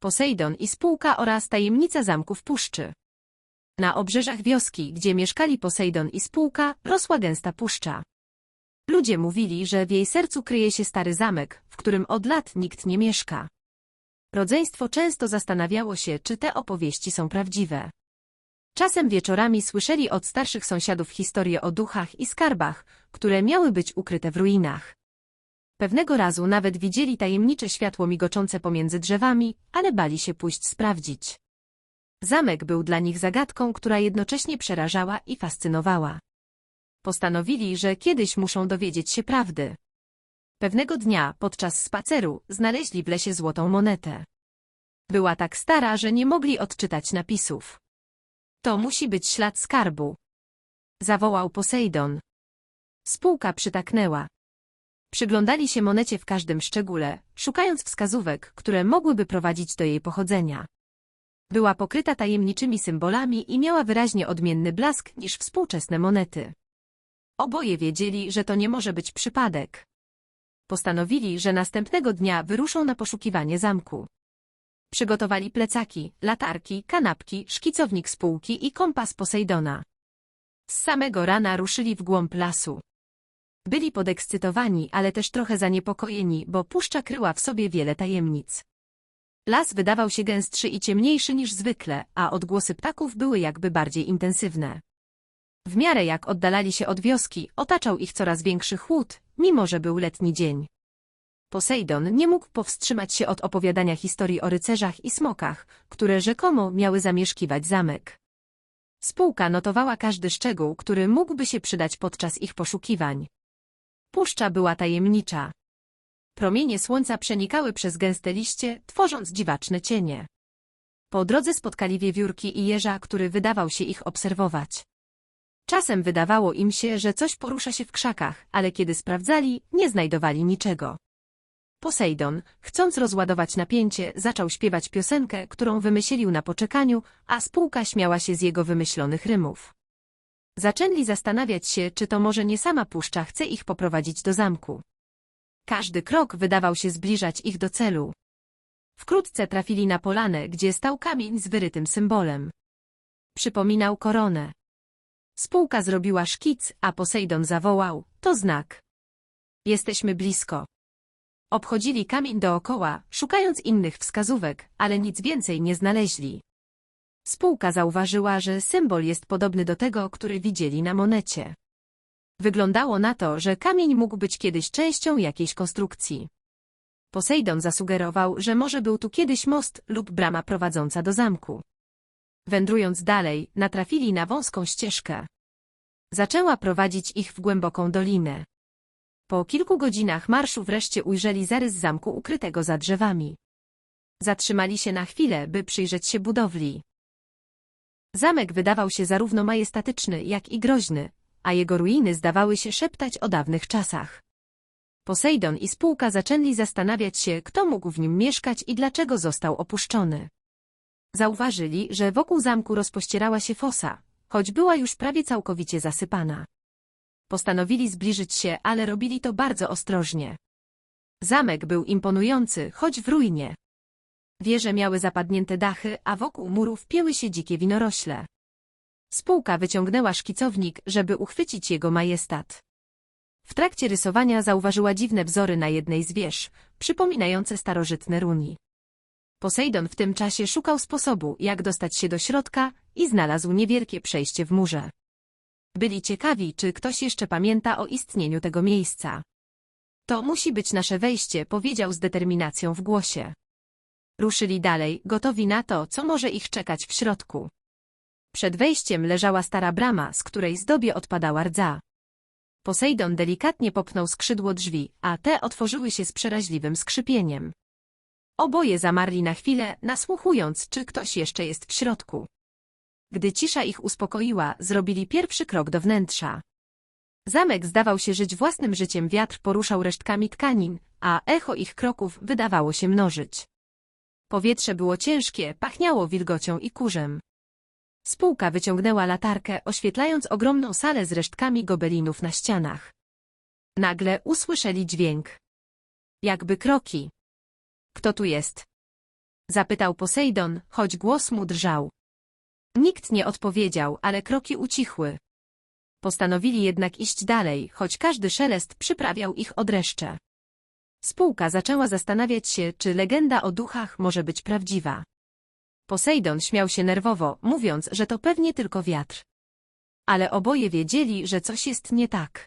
Posejdon i spółka oraz tajemnica zamku w puszczy. Na obrzeżach wioski, gdzie mieszkali Posejdon i spółka, rosła gęsta puszcza. Ludzie mówili, że w jej sercu kryje się stary zamek, w którym od lat nikt nie mieszka. Rodzeństwo często zastanawiało się, czy te opowieści są prawdziwe. Czasem wieczorami słyszeli od starszych sąsiadów historie o duchach i skarbach, które miały być ukryte w ruinach. Pewnego razu nawet widzieli tajemnicze światło migoczące pomiędzy drzewami, ale bali się pójść sprawdzić. Zamek był dla nich zagadką, która jednocześnie przerażała i fascynowała. Postanowili, że kiedyś muszą dowiedzieć się prawdy. Pewnego dnia, podczas spaceru, znaleźli w lesie złotą monetę. Była tak stara, że nie mogli odczytać napisów. To musi być ślad skarbu. Zawołał Posejdon. Spółka przytaknęła. Przyglądali się monecie w każdym szczególe, szukając wskazówek, które mogłyby prowadzić do jej pochodzenia. Była pokryta tajemniczymi symbolami i miała wyraźnie odmienny blask niż współczesne monety. Oboje wiedzieli, że to nie może być przypadek. Postanowili, że następnego dnia wyruszą na poszukiwanie zamku. Przygotowali plecaki, latarki, kanapki, szkicownik spółki i kompas Posejdona. Z samego rana ruszyli w głąb lasu. Byli podekscytowani, ale też trochę zaniepokojeni, bo puszcza kryła w sobie wiele tajemnic. Las wydawał się gęstszy i ciemniejszy niż zwykle, a odgłosy ptaków były jakby bardziej intensywne. W miarę jak oddalali się od wioski, otaczał ich coraz większy chłód, mimo że był letni dzień. Posejdon nie mógł powstrzymać się od opowiadania historii o rycerzach i smokach, które rzekomo miały zamieszkiwać zamek. Spółka notowała każdy szczegół, który mógłby się przydać podczas ich poszukiwań. Puszcza była tajemnicza. Promienie słońca przenikały przez gęste liście, tworząc dziwaczne cienie. Po drodze spotkali wiewiórki i jeża, który wydawał się ich obserwować. Czasem wydawało im się, że coś porusza się w krzakach, ale kiedy sprawdzali, nie znajdowali niczego. Posejdon, chcąc rozładować napięcie, zaczął śpiewać piosenkę, którą wymyślił na poczekaniu, a spółka śmiała się z jego wymyślonych rymów. Zaczęli zastanawiać się, czy to może nie sama puszcza chce ich poprowadzić do zamku. Każdy krok wydawał się zbliżać ich do celu. Wkrótce trafili na polanę, gdzie stał kamień z wyrytym symbolem. Przypominał koronę. Spółka zrobiła szkic, a Posejdon zawołał, to znak. Jesteśmy blisko. Obchodzili kamień dookoła, szukając innych wskazówek, ale nic więcej nie znaleźli. Spółka zauważyła, że symbol jest podobny do tego, który widzieli na monecie. Wyglądało na to, że kamień mógł być kiedyś częścią jakiejś konstrukcji. Posejdon zasugerował, że może był tu kiedyś most lub brama prowadząca do zamku. Wędrując dalej, natrafili na wąską ścieżkę. Zaczęła prowadzić ich w głęboką dolinę. Po kilku godzinach marszu wreszcie ujrzeli zarys zamku ukrytego za drzewami. Zatrzymali się na chwilę, by przyjrzeć się budowli. Zamek wydawał się zarówno majestatyczny, jak i groźny, a jego ruiny zdawały się szeptać o dawnych czasach. Posejdon i spółka zaczęli zastanawiać się, kto mógł w nim mieszkać i dlaczego został opuszczony. Zauważyli, że wokół zamku rozpościerała się fosa, choć była już prawie całkowicie zasypana. Postanowili zbliżyć się, ale robili to bardzo ostrożnie. Zamek był imponujący, choć w ruinie. Wieże miały zapadnięte dachy, a wokół murów pieły się dzikie winorośle. Spółka wyciągnęła szkicownik, żeby uchwycić jego majestat. W trakcie rysowania zauważyła dziwne wzory na jednej z wież, przypominające starożytne runi. Posejdon w tym czasie szukał sposobu, jak dostać się do środka i znalazł niewielkie przejście w murze. Byli ciekawi, czy ktoś jeszcze pamięta o istnieniu tego miejsca. To musi być nasze wejście, powiedział z determinacją w głosie. Ruszyli dalej, gotowi na to, co może ich czekać w środku. Przed wejściem leżała stara brama, z której zdobie odpadała rdza. Posejdon delikatnie popchnął skrzydło drzwi, a te otworzyły się z przeraźliwym skrzypieniem. Oboje zamarli na chwilę, nasłuchując, czy ktoś jeszcze jest w środku. Gdy cisza ich uspokoiła, zrobili pierwszy krok do wnętrza. Zamek zdawał się żyć własnym życiem, wiatr poruszał resztkami tkanin, a echo ich kroków wydawało się mnożyć. Powietrze było ciężkie, pachniało wilgocią i kurzem. Spółka wyciągnęła latarkę, oświetlając ogromną salę z resztkami gobelinów na ścianach. Nagle usłyszeli dźwięk. Jakby kroki. Kto tu jest? Zapytał Posejdon, choć głos mu drżał. Nikt nie odpowiedział, ale kroki ucichły. Postanowili jednak iść dalej, choć każdy szelest przyprawiał ich o dreszcze. Spółka zaczęła zastanawiać się, czy legenda o duchach może być prawdziwa. Posejdon śmiał się nerwowo, mówiąc, że to pewnie tylko wiatr. Ale oboje wiedzieli, że coś jest nie tak.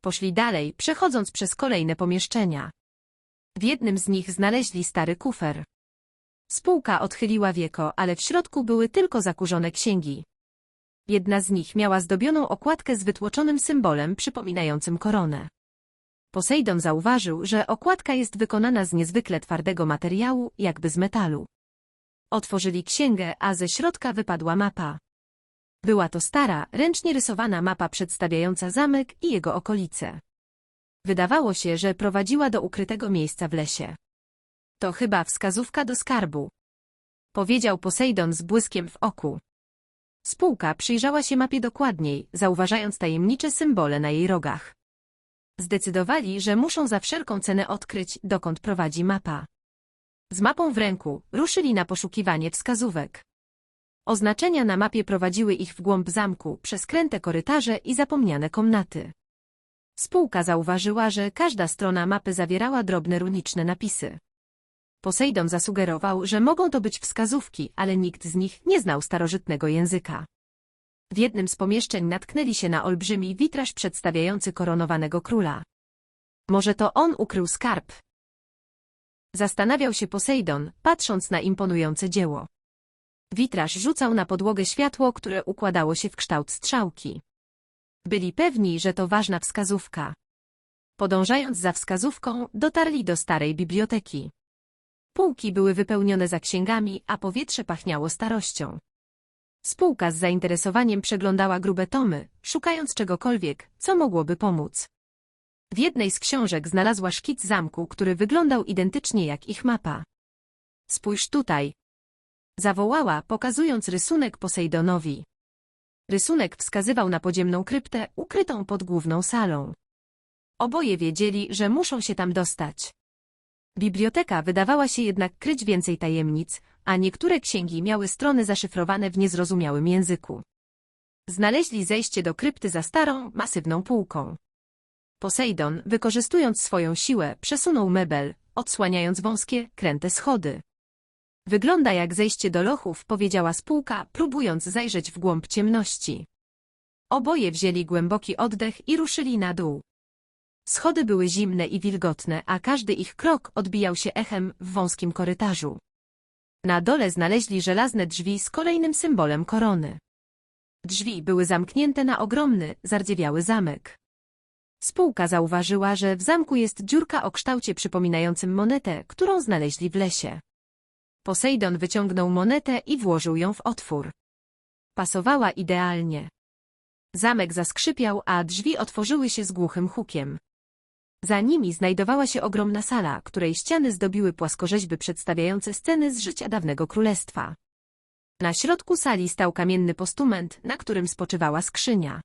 Poszli dalej, przechodząc przez kolejne pomieszczenia. W jednym z nich znaleźli stary kufer. Spółka odchyliła wieko, ale w środku były tylko zakurzone księgi. Jedna z nich miała zdobioną okładkę z wytłoczonym symbolem przypominającym koronę. Posejdon zauważył, że okładka jest wykonana z niezwykle twardego materiału, jakby z metalu. Otworzyli księgę, a ze środka wypadła mapa. Była to stara, ręcznie rysowana mapa przedstawiająca zamek i jego okolice. Wydawało się, że prowadziła do ukrytego miejsca w lesie. To chyba wskazówka do skarbu. Powiedział Posejdon z błyskiem w oku. Spółka przyjrzała się mapie dokładniej, zauważając tajemnicze symbole na jej rogach. Zdecydowali, że muszą za wszelką cenę odkryć, dokąd prowadzi mapa. Z mapą w ręku ruszyli na poszukiwanie wskazówek. Oznaczenia na mapie prowadziły ich w głąb zamku, przez kręte korytarze i zapomniane komnaty. Spółka zauważyła, że każda strona mapy zawierała drobne runiczne napisy. Posejdon zasugerował, że mogą to być wskazówki, ale nikt z nich nie znał starożytnego języka. W jednym z pomieszczeń natknęli się na olbrzymi witraż przedstawiający koronowanego króla. Może to on ukrył skarb? Zastanawiał się Posejdon, patrząc na imponujące dzieło. Witraż rzucał na podłogę światło, które układało się w kształt strzałki. Byli pewni, że to ważna wskazówka. Podążając za wskazówką, dotarli do starej biblioteki. Półki były wypełnione za księgami, a powietrze pachniało starością. Spółka z zainteresowaniem przeglądała grube tomy, szukając czegokolwiek, co mogłoby pomóc. W jednej z książek znalazła szkic zamku, który wyglądał identycznie jak ich mapa. Spójrz tutaj. Zawołała, pokazując rysunek Posejdonowi. Rysunek wskazywał na podziemną kryptę, ukrytą pod główną salą. Oboje wiedzieli, że muszą się tam dostać. Biblioteka wydawała się jednak kryć więcej tajemnic, a niektóre księgi miały strony zaszyfrowane w niezrozumiałym języku. Znaleźli zejście do krypty za starą, masywną półką. Posejdon, wykorzystując swoją siłę, przesunął mebel, odsłaniając wąskie, kręte schody. Wygląda jak zejście do lochów, powiedziała spółka, próbując zajrzeć w głąb ciemności. Oboje wzięli głęboki oddech i ruszyli na dół. Schody były zimne i wilgotne, a każdy ich krok odbijał się echem w wąskim korytarzu. Na dole znaleźli żelazne drzwi z kolejnym symbolem korony. Drzwi były zamknięte na ogromny, zardzewiały zamek. Spółka zauważyła, że w zamku jest dziurka o kształcie przypominającym monetę, którą znaleźli w lesie. Posejdon wyciągnął monetę i włożył ją w otwór. Pasowała idealnie. Zamek zaskrzypiał, a drzwi otworzyły się z głuchym hukiem. Za nimi znajdowała się ogromna sala, której ściany zdobiły płaskorzeźby przedstawiające sceny z życia dawnego królestwa. Na środku sali stał kamienny postument, na którym spoczywała skrzynia.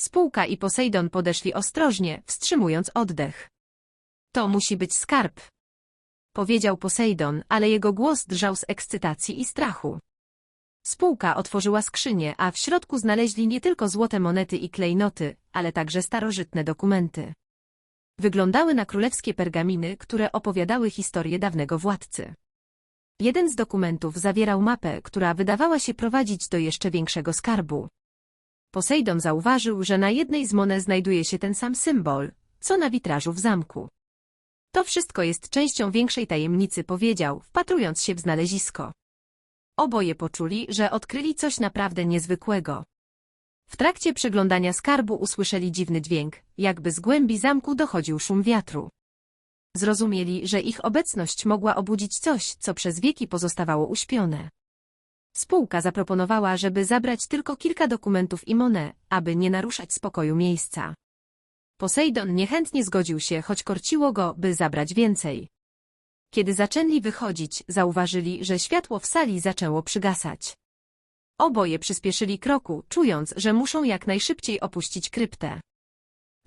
Spółka i Posejdon podeszli ostrożnie, wstrzymując oddech. To musi być skarb. Powiedział Posejdon, ale jego głos drżał z ekscytacji i strachu. Spółka otworzyła skrzynię, a w środku znaleźli nie tylko złote monety i klejnoty, ale także starożytne dokumenty. Wyglądały na królewskie pergaminy, które opowiadały historię dawnego władcy. Jeden z dokumentów zawierał mapę, która wydawała się prowadzić do jeszcze większego skarbu. Posejdon zauważył, że na jednej z monet znajduje się ten sam symbol, co na witrażu w zamku. To wszystko jest częścią większej tajemnicy, powiedział, wpatrując się w znalezisko. Oboje poczuli, że odkryli coś naprawdę niezwykłego. W trakcie przeglądania skarbu usłyszeli dziwny dźwięk, jakby z głębi zamku dochodził szum wiatru. Zrozumieli, że ich obecność mogła obudzić coś, co przez wieki pozostawało uśpione. Spółka zaproponowała, żeby zabrać tylko kilka dokumentów i monę, aby nie naruszać spokoju miejsca. Posejdon niechętnie zgodził się, choć korciło go, by zabrać więcej. Kiedy zaczęli wychodzić, zauważyli, że światło w sali zaczęło przygasać. Oboje przyspieszyli kroku, czując, że muszą jak najszybciej opuścić kryptę.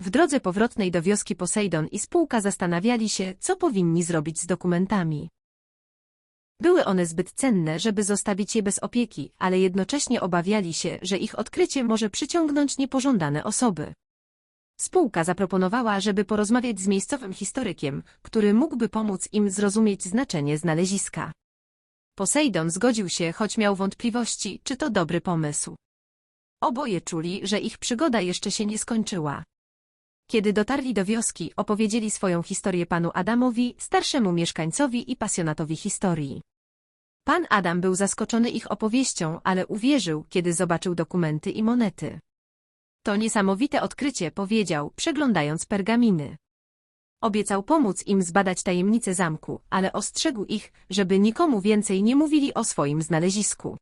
W drodze powrotnej do wioski Posejdon i spółka zastanawiali się, co powinni zrobić z dokumentami. Były one zbyt cenne, żeby zostawić je bez opieki, ale jednocześnie obawiali się, że ich odkrycie może przyciągnąć niepożądane osoby. Spółka zaproponowała, żeby porozmawiać z miejscowym historykiem, który mógłby pomóc im zrozumieć znaczenie znaleziska. Posejdon zgodził się, choć miał wątpliwości, czy to dobry pomysł. Oboje czuli, że ich przygoda jeszcze się nie skończyła. Kiedy dotarli do wioski, opowiedzieli swoją historię panu Adamowi, starszemu mieszkańcowi i pasjonatowi historii. Pan Adam był zaskoczony ich opowieścią, ale uwierzył, kiedy zobaczył dokumenty i monety. To niesamowite odkrycie, powiedział, przeglądając pergaminy. Obiecał pomóc im zbadać tajemnice zamku, ale ostrzegł ich, żeby nikomu więcej nie mówili o swoim znalezisku.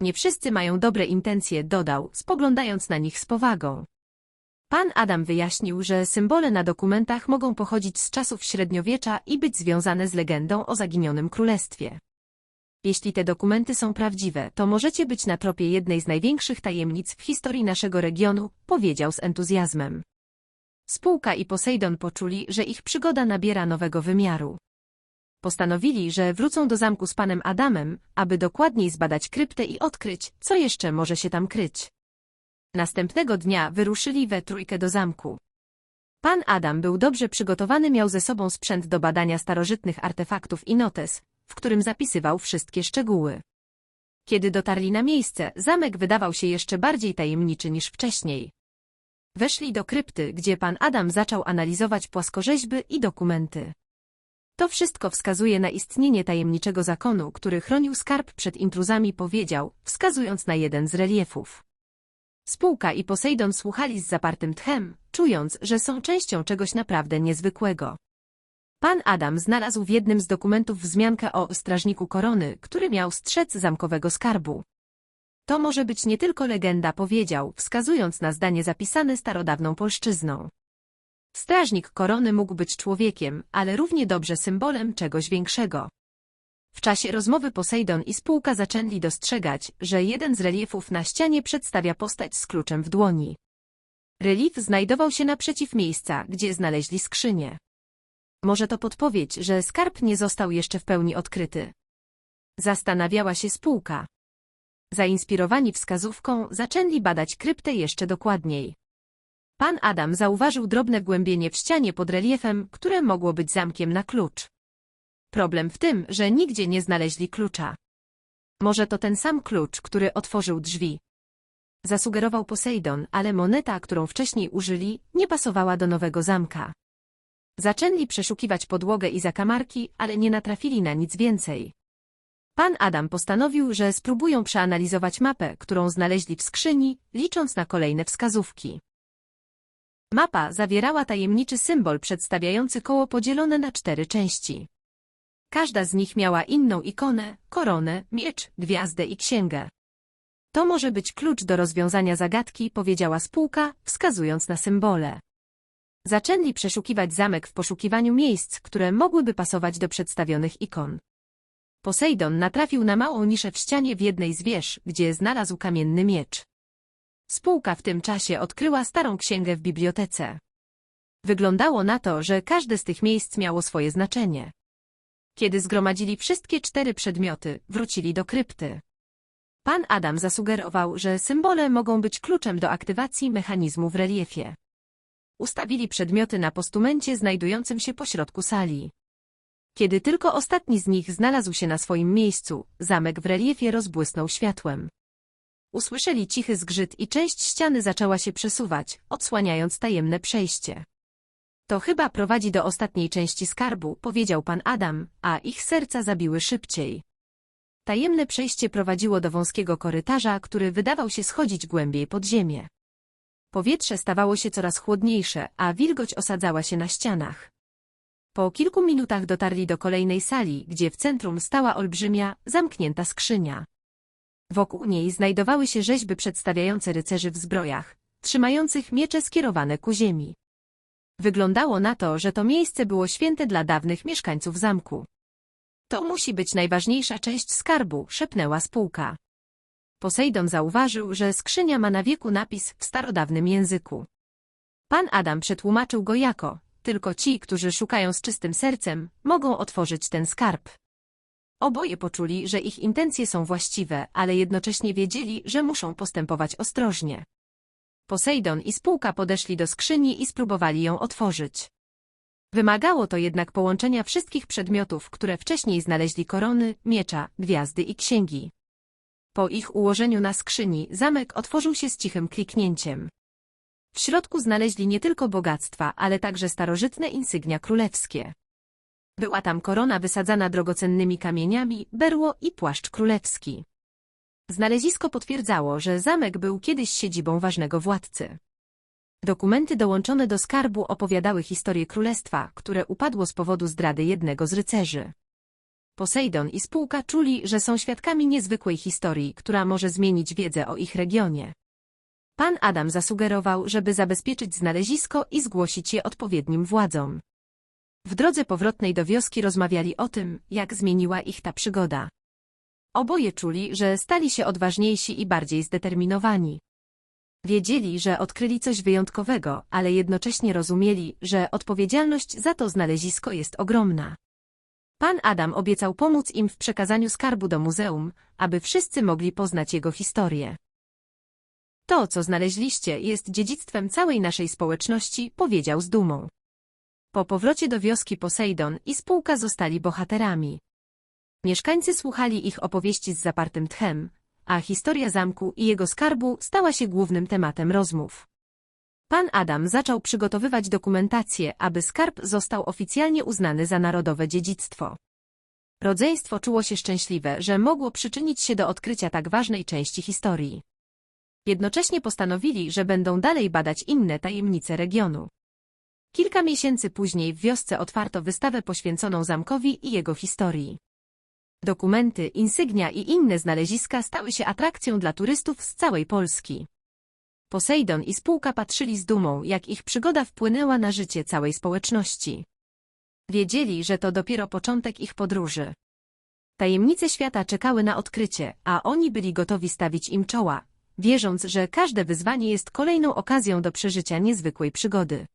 Nie wszyscy mają dobre intencje, dodał, spoglądając na nich z powagą. Pan Adam wyjaśnił, że symbole na dokumentach mogą pochodzić z czasów średniowiecza i być związane z legendą o zaginionym królestwie. Jeśli te dokumenty są prawdziwe, to możecie być na tropie jednej z największych tajemnic w historii naszego regionu, powiedział z entuzjazmem. Spółka i Posejdon poczuli, że ich przygoda nabiera nowego wymiaru. Postanowili, że wrócą do zamku z panem Adamem, aby dokładniej zbadać kryptę i odkryć, co jeszcze może się tam kryć. Następnego dnia wyruszyli we trójkę do zamku. Pan Adam był dobrze przygotowany, miał ze sobą sprzęt do badania starożytnych artefaktów i notes, w którym zapisywał wszystkie szczegóły. Kiedy dotarli na miejsce, zamek wydawał się jeszcze bardziej tajemniczy niż wcześniej. Weszli do krypty, gdzie pan Adam zaczął analizować płaskorzeźby i dokumenty. To wszystko wskazuje na istnienie tajemniczego zakonu, który chronił skarb przed intruzami, powiedział, wskazując na jeden z reliefów. Spółka i Posejdon słuchali z zapartym tchem, czując, że są częścią czegoś naprawdę niezwykłego. Pan Adam znalazł w jednym z dokumentów wzmiankę o strażniku korony, który miał strzec zamkowego skarbu. To może być nie tylko legenda, powiedział, wskazując na zdanie zapisane starodawną polszczyzną. Strażnik korony mógł być człowiekiem, ale równie dobrze symbolem czegoś większego. W czasie rozmowy Posejdon i spółka zaczęli dostrzegać, że jeden z reliefów na ścianie przedstawia postać z kluczem w dłoni. Relief znajdował się naprzeciw miejsca, gdzie znaleźli skrzynię. Może to podpowiedź, że skarb nie został jeszcze w pełni odkryty. Zastanawiała się spółka. Zainspirowani wskazówką, zaczęli badać kryptę jeszcze dokładniej. Pan Adam zauważył drobne głębienie w ścianie pod reliefem, które mogło być zamkiem na klucz. Problem w tym, że nigdzie nie znaleźli klucza. Może to ten sam klucz, który otworzył drzwi. Zasugerował Posejdon, ale moneta, którą wcześniej użyli, nie pasowała do nowego zamka. Zaczęli przeszukiwać podłogę i zakamarki, ale nie natrafili na nic więcej. Pan Adam postanowił, że spróbują przeanalizować mapę, którą znaleźli w skrzyni, licząc na kolejne wskazówki. Mapa zawierała tajemniczy symbol przedstawiający koło podzielone na cztery części. Każda z nich miała inną ikonę, koronę, miecz, gwiazdę i księgę. To może być klucz do rozwiązania zagadki, powiedziała spółka, wskazując na symbole. Zaczęli przeszukiwać zamek w poszukiwaniu miejsc, które mogłyby pasować do przedstawionych ikon. Posejdon natrafił na małą niszę w ścianie w jednej z wież, gdzie znalazł kamienny miecz. Spółka w tym czasie odkryła starą księgę w bibliotece. Wyglądało na to, że każde z tych miejsc miało swoje znaczenie. Kiedy zgromadzili wszystkie cztery przedmioty, wrócili do krypty. Pan Adam zasugerował, że symbole mogą być kluczem do aktywacji mechanizmu w reliefie. Ustawili przedmioty na postumencie znajdującym się pośrodku sali. Kiedy tylko ostatni z nich znalazł się na swoim miejscu, zamek w reliefie rozbłysnął światłem. Usłyszeli cichy zgrzyt i część ściany zaczęła się przesuwać, odsłaniając tajemne przejście. To chyba prowadzi do ostatniej części skarbu, powiedział pan Adam, a ich serca zabiły szybciej. Tajemne przejście prowadziło do wąskiego korytarza, który wydawał się schodzić głębiej pod ziemię. Powietrze stawało się coraz chłodniejsze, a wilgoć osadzała się na ścianach. Po kilku minutach dotarli do kolejnej sali, gdzie w centrum stała olbrzymia, zamknięta skrzynia. Wokół niej znajdowały się rzeźby przedstawiające rycerzy w zbrojach, trzymających miecze skierowane ku ziemi. Wyglądało na to, że to miejsce było święte dla dawnych mieszkańców zamku. To musi być najważniejsza część skarbu, szepnęła spółka. Posejdon zauważył, że skrzynia ma na wieku napis w starodawnym języku. Pan Adam przetłumaczył go jako tylko ci, którzy szukają z czystym sercem, mogą otworzyć ten skarb. Oboje poczuli, że ich intencje są właściwe, ale jednocześnie wiedzieli, że muszą postępować ostrożnie. Posejdon i spółka podeszli do skrzyni i spróbowali ją otworzyć. Wymagało to jednak połączenia wszystkich przedmiotów, które wcześniej znaleźli korony, miecza, gwiazdy i księgi. Po ich ułożeniu na skrzyni zamek otworzył się z cichym kliknięciem. W środku znaleźli nie tylko bogactwa, ale także starożytne insygnia królewskie. Była tam korona wysadzana drogocennymi kamieniami, berło i płaszcz królewski. Znalezisko potwierdzało, że zamek był kiedyś siedzibą ważnego władcy. Dokumenty dołączone do skarbu opowiadały historię królestwa, które upadło z powodu zdrady jednego z rycerzy. Posejdon i spółka czuli, że są świadkami niezwykłej historii, która może zmienić wiedzę o ich regionie. Pan Adam zasugerował, żeby zabezpieczyć znalezisko i zgłosić je odpowiednim władzom. W drodze powrotnej do wioski rozmawiali o tym, jak zmieniła ich ta przygoda. Oboje czuli, że stali się odważniejsi i bardziej zdeterminowani. Wiedzieli, że odkryli coś wyjątkowego, ale jednocześnie rozumieli, że odpowiedzialność za to znalezisko jest ogromna. Pan Adam obiecał pomóc im w przekazaniu skarbu do muzeum, aby wszyscy mogli poznać jego historię. To, co znaleźliście, jest dziedzictwem całej naszej społeczności, powiedział z dumą. Po powrocie do wioski Posejdon i spółka zostali bohaterami. Mieszkańcy słuchali ich opowieści z zapartym tchem, a historia zamku i jego skarbu stała się głównym tematem rozmów. Pan Adam zaczął przygotowywać dokumentację, aby skarb został oficjalnie uznany za narodowe dziedzictwo. Rodzeństwo czuło się szczęśliwe, że mogło przyczynić się do odkrycia tak ważnej części historii. Jednocześnie postanowili, że będą dalej badać inne tajemnice regionu. Kilka miesięcy później w wiosce otwarto wystawę poświęconą zamkowi i jego historii. Dokumenty, insygnia i inne znaleziska stały się atrakcją dla turystów z całej Polski. Posejdon i spółka patrzyli z dumą, jak ich przygoda wpłynęła na życie całej społeczności. Wiedzieli, że to dopiero początek ich podróży. Tajemnice świata czekały na odkrycie, a oni byli gotowi stawić im czoła, wierząc, że każde wyzwanie jest kolejną okazją do przeżycia niezwykłej przygody.